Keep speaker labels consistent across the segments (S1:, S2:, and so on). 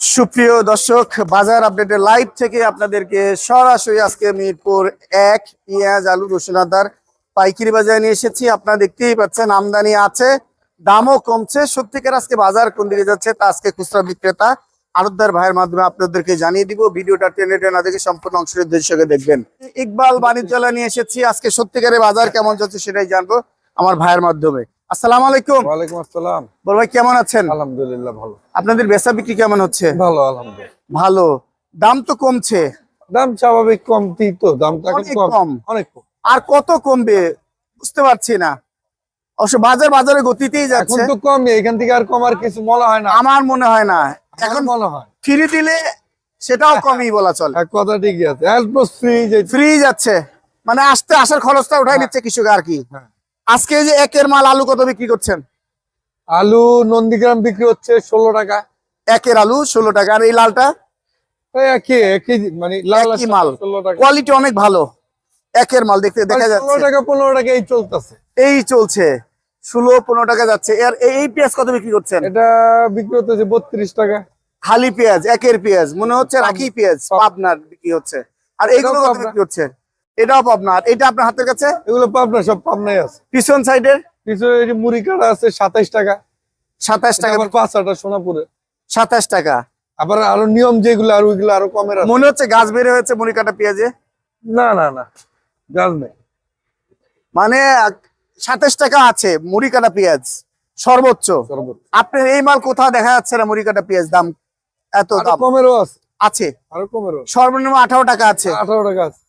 S1: সুপ্রিয় দর্শক, বাজার আপডেটের লাইভ থেকে আপনাদেরকে সরাসরি আজকে মিরপুর এক পেঁয়াজ, আলু, রসুন, আদার পাইকারি বাজারে নিয়ে এসেছি। আপনারা দেখতেই পাচ্ছেন, আমদানি আছে, দামও কমছে। সত্যিকার আজকে বাজার কোন দিকে যাচ্ছে তা আজকে খুচরা বিক্রেতা আরবদার ভাইয়ের মাধ্যমে আপনাদেরকে জানিয়ে দিব। ভিডিওটা টেনে টেনে দেখে সম্পূর্ণ অংশের দৃশ্যকে দেখবেন। ইকবাল বাণিজ্যালয় নিয়ে এসেছি। আজকে সত্যিকারের বাজার কেমন যাচ্ছে সেটাই জানব আমার ভাইয়ের মাধ্যমে। আসসালামু আলাইকুম।
S2: ওয়ালাইকুম আসসালাম।
S1: বল ভাই কেমন আছেন?
S2: আলহামদুলিল্লাহ ভালো।
S1: আপনাদের বেচা বিক্রি কেমন হচ্ছে?
S2: ভালো আলহামদুলিল্লাহ।
S1: ভালো। দাম তো কমছে।
S2: দাম স্বাভাবিক কমতি তো দামটা কম। অনেক কম।
S1: আর কত কমবে? বুঝতে পারছি না। অবশ্য বাজার বাজারে গতিতেই
S2: এখন
S1: যাচ্ছে।
S2: তো কমই এখান থেকে আর কমার কিছু মনে হয় না।
S1: আমার মনে হয় না।
S2: এখন
S1: এখন
S2: মনে হয়।
S1: ফ্রি দিলে সেটাও কমই বলা চলে।
S2: এক কথা ঠিকই আছে। ফ্রি
S1: যাচ্ছে। মানে আসতে আসার খরচটা উঠাই নিচ্ছে কৃষক আর কি।
S2: হ্যাঁ।
S1: আজকে যে একের মাল আলু কত বিক্রি করছেন?
S2: আলু নন্দীগ্রাম বিক্রি হচ্ছে ষোলো টাকা।
S1: একের আলু ষোলো টাকা। আর এই লালটা?
S2: একই মানে লাল
S1: মাল। কোয়ালিটি অনেক ভালো। একের মাল দেখতে দেখা
S2: ষোলো
S1: যাচ্ছে।
S2: টাকা পনেরো টাকা এই চলতেছে।
S1: এই চলছে। ষোলো পনেরো টাকা যাচ্ছে। আর এই- পেঁয়াজ কত বিক্রি করছেন?
S2: এটা বিক্রি হচ্ছে বত্রিশ টাকা।
S1: খালি পেঁয়াজ একের পেঁয়াজ। মনে হচ্ছে রাখি পেঁয়াজ বিক্রি হচ্ছে। আর এইগুলো কত বিক্রি হচ্ছে? এটাও পাবনার এটা আপনার হাতের কাছে?
S2: এগুলো পাবনা সব পাবনাই আছে।
S1: পিছন সাইডের?
S2: পিছনে এই মুড়ি কাটা আছে সাতাইশ টাকা।
S1: সাতাশ টাকা।
S2: পাঁচ আটা সোনাপুরে
S1: সাতাশ টাকা।
S2: আবার আরও নিয়ম যেগুলো আর ওইগুলো আরও কমের আছে।
S1: মনে হচ্ছে গাছ বেড়ে হয়েছে মনি কাটা পেঁয়াজে?
S2: না না না গাছ নেই।
S1: মানে সাতাশ টাকা আছে মুড়ি কাটা পেঁয়াজ সর্বোচ্চ।
S2: সর্বোচ্চ।
S1: আপনার এই মাল কোথাও দেখা যাচ্ছে না মুড়ি কাটা পেঁয়াজ দাম এত আরও
S2: কমেরও আছে।
S1: আছে।
S2: আরও কমেরও
S1: সর্বনিম্ন আঠারো টাকা আছে।
S2: আঠারো টাকা আছে।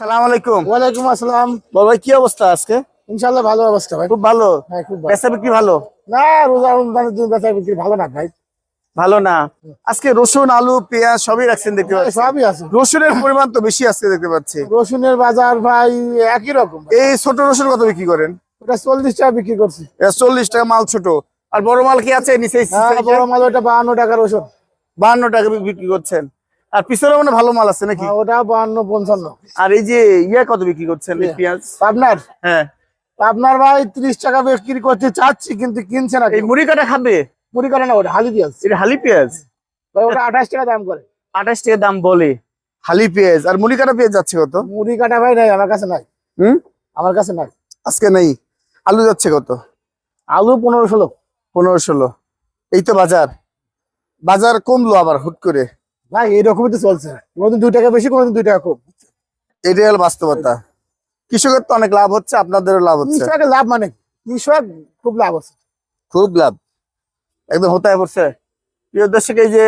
S1: সালাম আলাইকুম।
S3: ওয়ালাইকুম আসসালাম।
S1: ভাই কি অবস্থা আজকে?
S3: ইনশাল্লাহ ভালো অবস্থা ভাই।
S1: খুব ভালো?
S3: হ্যাঁ খুব ভালো।
S1: বেচা বিক্রি ভালো?
S3: না রোজা রমজানের দিন বেচা বিক্রি ভালো না ভাই।
S1: ভালো না? আজকে রসুন আলু পেঁয়াজ সবই রাখছেন দেখতে পাচ্ছি।
S3: সবই আছে।
S1: রসুনের পরিমাণ তো বেশি আজকে দেখতে পাচ্ছি।
S3: রসুনের বাজার ভাই একই রকম
S1: এই ছোট রসুন কত বিক্রি করেন?
S3: ওটা চল্লিশ টাকা বিক্রি করছি।
S1: চল্লিশ টাকা মাল ছোট। আর বড় মাল কি আছে নিচে?
S3: বড় মাল ওটা বাহান্ন টাকা রসুন।
S1: বাহান্ন টাকা বিক্রি করছেন। আর পিছনে মানে ভালো মাল আছে নাকি?
S3: হ্যাঁ, ওটা বাহান্ন পঞ্চান্ন।
S1: আর এই যে ইয়া কত বিক্রি করছেন পেঁয়াজ?
S3: আপনার
S1: হ্যাঁ।
S3: আপনার ভাই ত্রিশ টাকা বিক্রি করতে চাচ্ছি কিন্তু কিনছে না।
S1: এই মুড়ি কাটা খাবে?
S3: মুড়ি কাটা না ওটা হালি পেঁয়াজ।
S1: এটা হালি পেঁয়াজ?
S3: ভাই ওটা আঠাশ টাকা দাম করে।
S1: আঠাশ টাকা দাম বলে। হালি পেঁয়াজ। আর মুড়ি কাটা পেঁয়াজ যাচ্ছে কত?
S3: মুড়ি কাটা ভাই নাই আমার কাছে নাই।
S1: হুম?
S3: আমার কাছে নাই।
S1: আজকে নাই। আলু যাচ্ছে কত?
S3: আলু পনেরো ষোলো।
S1: পনেরো ষোলো। এই তো বাজার। বাজার কমলো আবার হুট করে।
S3: ভাই এইরকমই তো চলছে। কোনোদিন দুই টাকা বেশি কোনোদিন দুই টাকা কম।
S1: এটাই হলো বাস্তবতা। কৃষকের তো অনেক লাভ হচ্ছে আপনাদেরও লাভ হচ্ছে।
S3: কৃষকের লাভ মানে কৃষক খুব লাভ আছে।
S1: খুব লাভ। একদম হতায় পড়ছে। প্রিয় দর্শক এই যে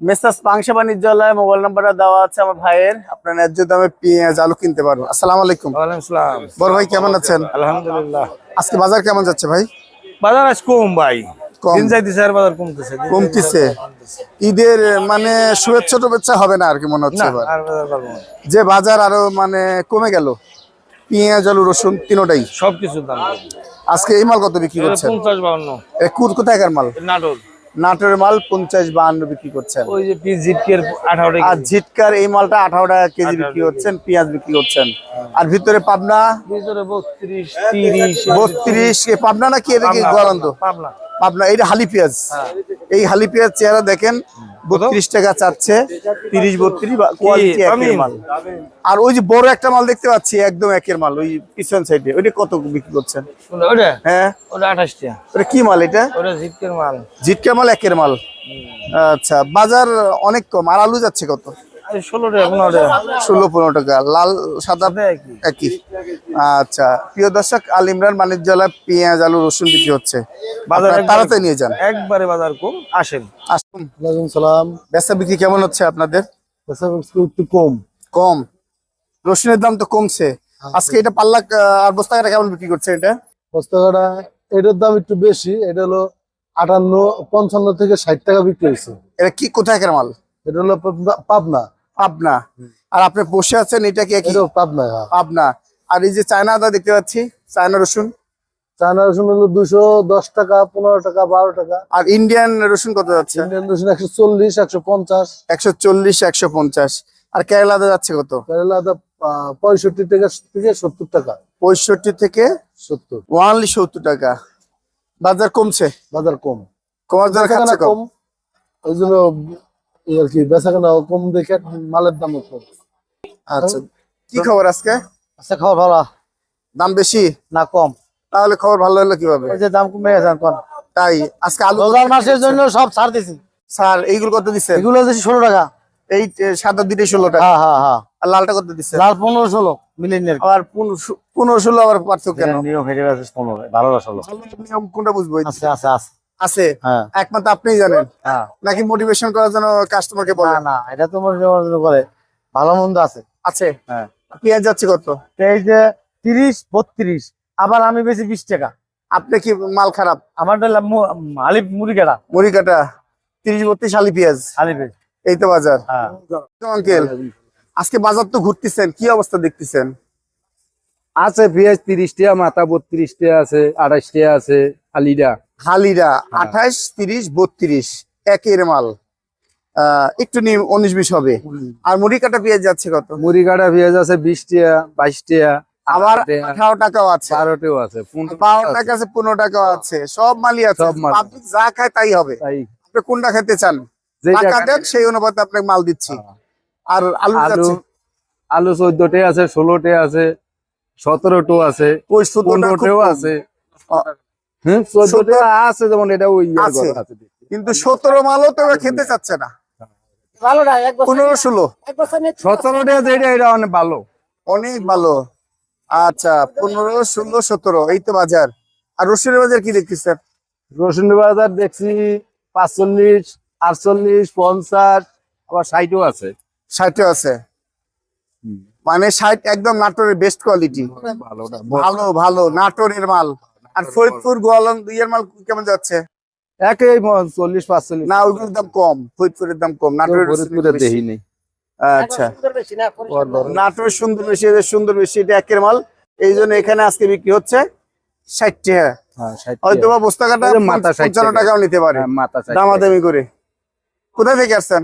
S1: মেসাস পাংশা বাণিজ্যালয় মোবাইল নাম্বারটা দেওয়া আছে আমার ভাইয়ের। আপনার ন্যায্য দামে পেঁয়াজ আলু কিনতে পারব আসসালামু আলাইকুম। বড় ভাই কেমন আছেন?
S2: আলহামদুলিল্লাহ।
S1: আজকে বাজার কেমন যাচ্ছে ভাই?
S2: বাজার আজ কম ভাই। দিন বাজার কমতেছে
S1: কমতিছে। ঈদের মানে শুভেচ্ছা টুভেচ্ছা হবে না আর কি মনে হচ্ছে যে বাজার আরও মানে কমে গেল পেঁয়াজ আলু রসুন তিনোটাই।
S2: সবকিছুর দাম।
S1: আজকে এই মাল কত বিক্রি করছেন?
S2: পঞ্চাশ বাউন্ন
S1: কুর মাল?
S2: নাটোর।
S1: নাটোরের মাল পঞ্চাশ বাহান্ন বিক্রি করছেন।
S2: ওই যে আঠারো
S1: আর ঝিটকার এই মালটা আঠারো টাকা কেজি বিক্রি করছেন পেঁয়াজ বিক্রি করছেন। আর ভিতরে পাবনা?
S2: ভিতরে বত্রিশ তিরিশ।
S1: বত্রিশ পাবনা নাকি এটা কি গলন্দ
S2: পাবনা।
S1: পাবনা এইটা হালি পেঁয়াজ। এই হালি পেঁয়াজ চেহারা দেখেন বত্রিশ টাকা চাচ্ছে। তিরিশ বত্রিশ কোয়ালিটি একের মাল। আর ওই যে বড় একটা মাল দেখতে পাচ্ছি একদম একের মাল ওই পিছন সাইডে। ওইটা কত বিক্রি করছেন? হ্যাঁ।
S2: ওটা আঠাশ টাকা।
S1: ওটা কি মাল এটা?
S2: ওটা মাল।
S1: জিটকা মাল একের মাল। আচ্ছা বাজার অনেক কম আর আলু যাচ্ছে কত?
S2: ষোলো টাকা পনেরো টাকা।
S1: ষোলো পনেরো টাকা। লাল সাদা
S2: একই।
S1: আচ্ছা। প্রিয় দর্শক আল ইমরান বাণিজ্যালয় পেঁয়াজ আলু রসুন বিক্রি হচ্ছে। তাড়াতাড়ি নিয়ে যান।
S2: একবারে বাজার কম আসেন।
S1: আসুন।
S3: সালাম
S1: বেচা বিক্রি কেমন হচ্ছে আপনাদের?
S3: বেচা বিক্রি একটু কম।
S1: কম রসুনের দাম তো কমছে। আজকে এটা পাল্লা আর বস্তা কাটা কেমন বিক্রি করছে এটা?
S3: বস্তাকাটা এটার দাম একটু বেশি। এটা হলো আটান্ন পঞ্চান্ন থেকে ষাট টাকা বিক্রি হয়েছে।
S1: এটা কি কোথায় মাল?
S3: এটা হলো পাবনা- পাবনা।
S1: আর আপনি বসে আছেন এটা কি
S3: পাবনা হ্যাঁ।
S1: পাবনা। আর এই যে চায়না আদা দেখতে পাচ্ছি চায়না রসুন।
S3: চায়না রসুন হলো দুশো দশ টাকা পনেরো টাকা বারো টাকা।
S1: আর ইন্ডিয়ান রসুন কত যাচ্ছে?
S3: ইন্ডিয়ান রসুন একশো চল্লিশ একশো পঞ্চাশ।
S1: একশো চল্লিশ একশো পঞ্চাশ। আর কেরালা আদা যাচ্ছে কত?
S3: কেরালা আদা পঁয়ষট্টি টাকা থেকে সত্তর টাকা।
S1: পঁয়ষট্টি থেকে
S3: সত্তর।
S1: ওয়ানলি সত্তর টাকা। বাজার কমছে?
S3: বাজার কম।
S1: কমার দর কম।
S3: ওই জন্য এই আর কি কম দেখে মালের কম
S1: আচ্ছা কি খবর আজকে?
S4: আচ্ছা খবর ভালো।
S1: দাম বেশি?
S4: না কম।
S1: তাহলে খবর ভালো হলো কীভাবে?
S4: যে দাম কমে গেছে কোন
S1: তাই আজকে আলু
S4: রোজার মাসের জন্য সব ছাড় দিছি।
S1: স্যার এইগুলো কত দিচ্ছেন
S4: এগুলো হচ্ছে ষোলো টাকা।
S1: এই সাদা দুইটাই ষোলো টাকা।
S4: হ্যাঁ হ্যাঁ হ্যাঁ।
S1: আর লালটা কত দিচ্ছেন
S4: লাল পনেরো ষোলো মিলিনিয়ার
S1: আবার পনেরো- পনেরো ষোলো আবার পার্থক্য কেন?
S4: নিয়ম হেরে গেছে পনেরো ভালো ষোলো।
S1: নিয়ম কোনটা বুঝব?
S4: আছে আছে আছে।
S1: আছে
S4: হ্যাঁ।
S1: একমাত্র আপনিই জানেন।
S4: হ্যাঁ।
S1: নাকি মোটিভেশন করার জন্য কাস্টমারকে
S4: না
S1: বলেন?
S4: না এটা তোমার জন্য করে ভালো মন্দ আছে।
S1: আছে?
S4: হ্যাঁ।
S1: পেঁয়াজ যাচ্ছে কত?
S4: তো এই যে তিরিশ বত্রিশ আবার আমি বেশি বিশ টাকা।
S1: আপনি কি মাল খারাপ?
S4: আমার আলিপ মুড়ি কাটা
S1: মুড়ি কাটা তিরিশ বত্রিশ আলি পেঁয়াজ।
S4: আলিপের
S1: এই তো বাজার। আঙ্কেল আজকে বাজার তো ঘুরতেছেন কি অবস্থা দেখতেছেন?
S2: আছে পেঁয়াজ তিরিশ টাকা মাথা বত্রিশ টাকা আছে আঠাশ টাকা আছে আলিডা
S1: হালিরা আঠাশ তিরিশ বত্রিশ। একের মাল একটু নিম উনিশ বিশ হবে। আর মুড়ি কাটা পেঁয়াজ যাচ্ছে কত?
S2: মুড়ি কাটা পেঁয়াজ আছে বিশ টাকা বাইশ টাকা
S1: আবার
S2: আঠারো
S1: টাকাও আছে।
S2: বারোটাও আছে
S1: বারো
S2: টাকা
S1: আছে। পনেরো টাকাও আছে। সব মালই আছে।
S2: সব।
S1: পাবলিক যা খায় তাই হবে। আপনি কোনটা খেতে চান?
S2: যেটা
S1: টাকা দেন সেই অনুপাতে আপনাকে মাল দিচ্ছি। আর আলু
S2: আলু
S1: যাচ্ছে?
S2: আলু চোদ্দ আছে ষোলো আছে সতেরো টো আছে পনেরোটাও। আছে। হ্যাঁ? চোদ্দ
S1: সতেরো-
S2: আছে যেমন এটা ওই
S1: আছে। কিন্তু সতেরো মালও তো খেতে চাচ্ছে না।
S4: ভালো না
S1: পনেরো ষোলো।
S2: সতেরো যেটা এটা অনেক ভালো।
S1: অনেক ভালো। আচ্ছা পনেরো ষোলো সতেরো এই তো বাজার। আর রসুনের বাজার কি
S2: রসুন বাজার দেখছি পাঁচচল্লিশ আটচল্লিশ পঞ্চাশ আবার ষাটও আছে।
S1: ষাটও আছে। মানে ষাট একদম নাটোরের বেস্ট কোয়ালিটি
S2: ভালোটা
S1: ভালো ভালো নাটোরের মাল। আর ফরিদপুর গোয়ালন ইয়ের মাল কেমন যাচ্ছে?
S2: একই চল্লিশ পাঁচচল্লিশ।
S1: না ওইগুলোর দাম কম ফরিদপুরের দাম কম নাটোরের আচ্ছা। নাটোর সুন্দর বেশি সুন্দর বেশি এটা একের মাল। এই জন্য এখানে আজকে বিক্রি হচ্ছে ষাট টাকা।
S2: হ্যাঁ,
S1: হয়তো বা বস্তা কাটা
S2: মাথা
S1: পঞ্চান্ন টাকাও নিতে পারে।
S2: হ্যাঁ।
S1: দামাদামি করে। কোথা থেকে আসছেন?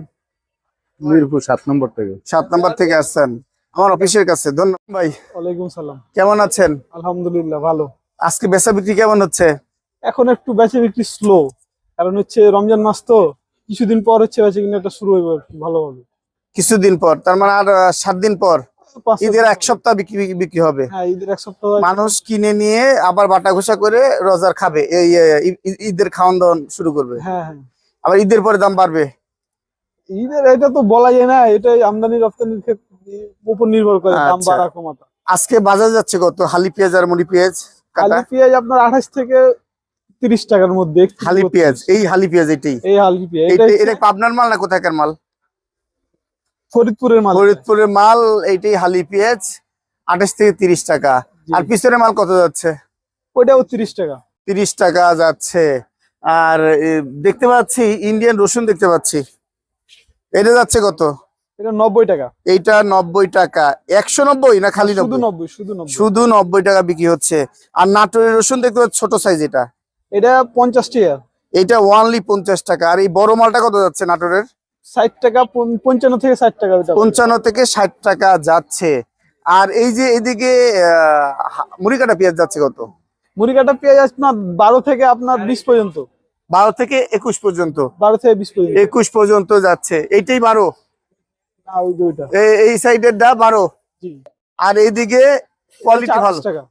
S2: মিরপুর সাত নম্বর থেকে।
S1: সাত নাম্বার থেকে আসছেন। আমার অফিসের কাছে ধন্যবাদ ভাই।
S3: ওয়ালাইকুম সালাম।
S1: কেমন আছেন?
S3: আলহামদুলিল্লাহ ভালো।
S1: আজকে বেচা বিক্রি কেমন হচ্ছে?
S3: এখন একটু বেচা বিক্রি স্লো কারণ হচ্ছে রমজান মাস তো কিছুদিন পর হচ্ছে বেচে কিনা একটা শুরু হইব ভালোভাবে।
S1: কিছুদিন পর তার মানে আর সাত দিন পর? ঈদের এক সপ্তাহ বিক্রি বিক্রি হবে।
S3: হ্যাঁ
S1: মানুষ কিনে নিয়ে আবার বাটা ঘোষা করে রোজার খাবে। এই ঈদের খাওয়ান দাওয়ান শুরু করবে।
S3: হ্যাঁ হ্যাঁ।
S1: আবার ঈদের পরে দাম বাড়বে।
S3: ঈদের এটা তো বলা যায় না এটাই আমদানি রপ্তানির ক্ষেত্রে উপর নির্ভর করে দাম
S1: আচ্ছা।
S3: বাড়া কমাটা
S1: আজকে বাজার যাচ্ছে কত? হালি পেঁয়াজ আর মুড়ি পেঁয়াজ? কাটা
S3: পেঁয়াজ আপনার আঠাশ থেকে তিরিশ টাকার মধ্যে
S1: হালি পেঁয়াজ এই হালি পেঁয়াজ এটাই।
S3: এই হালি পেঁয়াজ
S1: এটা পাবনার মাল না কোথাকার মাল?
S3: ফরিদপুরের মাল।
S1: ফরিদপুরের মাল এইটাই হালি পেঁয়াজ আঠাশ থেকে তিরিশ টাকা। আর পিছনের মাল কত যাচ্ছে?
S3: ওইটাও তিরিশ টাকা।
S1: তিরিশ টাকা যাচ্ছে। আর দেখতে পাচ্ছি ইন্ডিয়ান রসুন দেখতে পাচ্ছি। এটা যাচ্ছে কত?
S3: এটা নব্বই টাকা।
S1: এইটা নব্বই টাকা। একশো নব্বই না খালি
S3: শুধু
S1: টাকা বিক্রি হচ্ছে। আর নাটোরের রসুন দেখতে ছোট সাইজ এটা।
S3: এটা টাকা।
S1: এইটা ওয়ানলি পঞ্চাশ টাকা। আর এই বড় মালটা কত যাচ্ছে নাটোরের?
S3: ষাট টাকা পঞ্চ- পঞ্চান্ন থেকে ষাট টাকা ওইটা
S1: পঞ্চান্ন থেকে ষাট টাকা যাচ্ছে। আর এই যে এদিকে মুড়ি কাটা পেঁয়াজ যাচ্ছে কত?
S3: মুড়ি কাটা পেঁয়াজ আপনার বারো থেকে আপনার বিশ পর্যন্ত।
S1: বারো থেকে একুশ পর্যন্ত।
S3: বারো থেকে বিশ পর্যন্ত।
S1: একুশ পর্যন্ত যাচ্ছে। এইটাই বারো?
S3: না ওই যে ওইটা
S1: এ- এই সাইডের দা বারো। আর এইদিকে কোয়ালিটি ভালো।
S3: টাকা।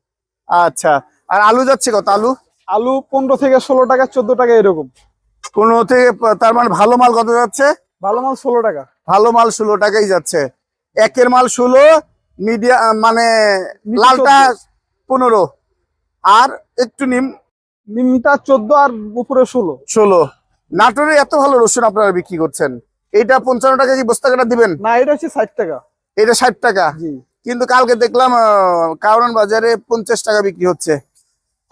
S1: আচ্ছা। আর আলু যাচ্ছে কত? আলু?
S3: আলু পনেরো থেকে ষোলো টাকা চোদ্দ টাকা এরকম।
S1: পনেরো থেকে তার মানে ভালো মাল কত যাচ্ছে?
S3: ভালো মাল ষোলো টাকা।
S1: ভালো মাল ষোলো টাকাই যাচ্ছে। একের মাল ষোলো মিডিয়া মানে লালটা পনেরো। আর একটু নিম
S3: নিমটা চোদ্দ আর উপরে ষোলো।
S1: ষোলো। নাটোরে এত ভালো রসুন আপনারা বিক্রি করছেন। এইটা পঞ্চান্ন টাকা কি বস্তা কাটা দিবেন?
S3: না এটা হচ্ছে ষাট টাকা।
S1: এটা ষাট টাকা? কিন্তু কালকে দেখলাম কাউরান বাজারে পঞ্চাশ টাকা বিক্রি হচ্ছে।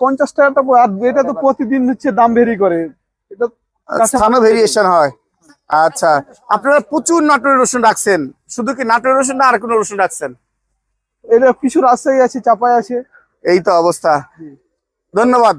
S3: পঞ্চাশ টাকাটা এটা তো প্রতিদিন হচ্ছে দাম ভেরি করে। এটা
S1: স্থানও ভেরিয়েশন হয়। আচ্ছা আপনারা প্রচুর নাটোরের রসুন রাখছেন। শুধু কি নাটোরের রসুন না আর কোনো রসুন রাখছেন?
S3: এটা কিছু রাজশাহী আছে চাপাই আছে।
S1: এই তো অবস্থা। ধন্যবাদ।